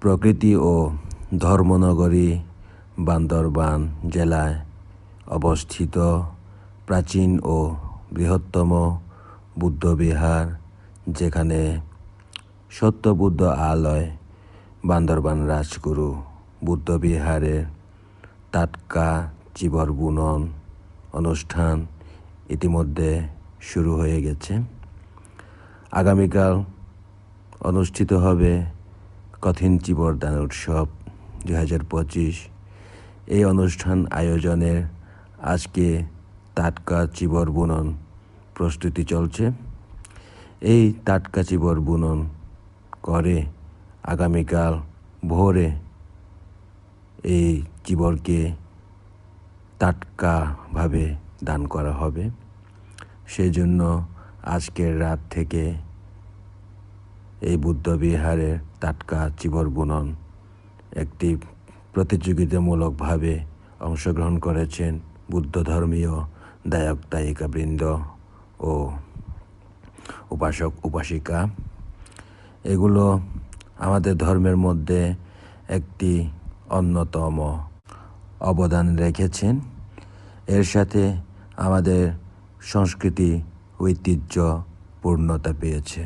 প্রকৃতি ও ধর্মনগরী বান্দরবান জেলায় অবস্থিত প্রাচীন ও বৃহত্তম বুদ্ধবিহার, যেখানে সত্যবুদ্ধ আলয়, বান্দরবান রাজগুরু, বুদ্ধবিহারের টাটকা চিবর বুনন অনুষ্ঠান ইতিমধ্যে শুরু হয়ে গেছে। আগামীকাল অনুষ্ঠিত হবে কঠিন চিবর দান উৎসব দু হাজার পঁচিশ। এই অনুষ্ঠান আয়োজনের আজকে টাটকা চিবর বুনন প্রস্তুতি চলছে। এই টাটকা চিবর বুনন করে আগামীকাল ভোরে এই চিবরকে টাটকাভাবে দান করা হবে। সেজন্য আজকের রাত থেকে এই বুদ্ধবিহারের টাটকা চিবর বুনন। একটি প্রতিযোগিতামূলকভাবে অংশগ্রহণ করেছেন বুদ্ধ ধর্মীয় দায়ক দায়িকাবৃন্দ ও উপাসক উপাসিকা। এগুলো আমাদের ধর্মের মধ্যে একটি অন্যতম অবদান রেখেছেন। এর সাথে আমাদের সংস্কৃতি ঐতিহ্য পূর্ণতা পেয়েছে।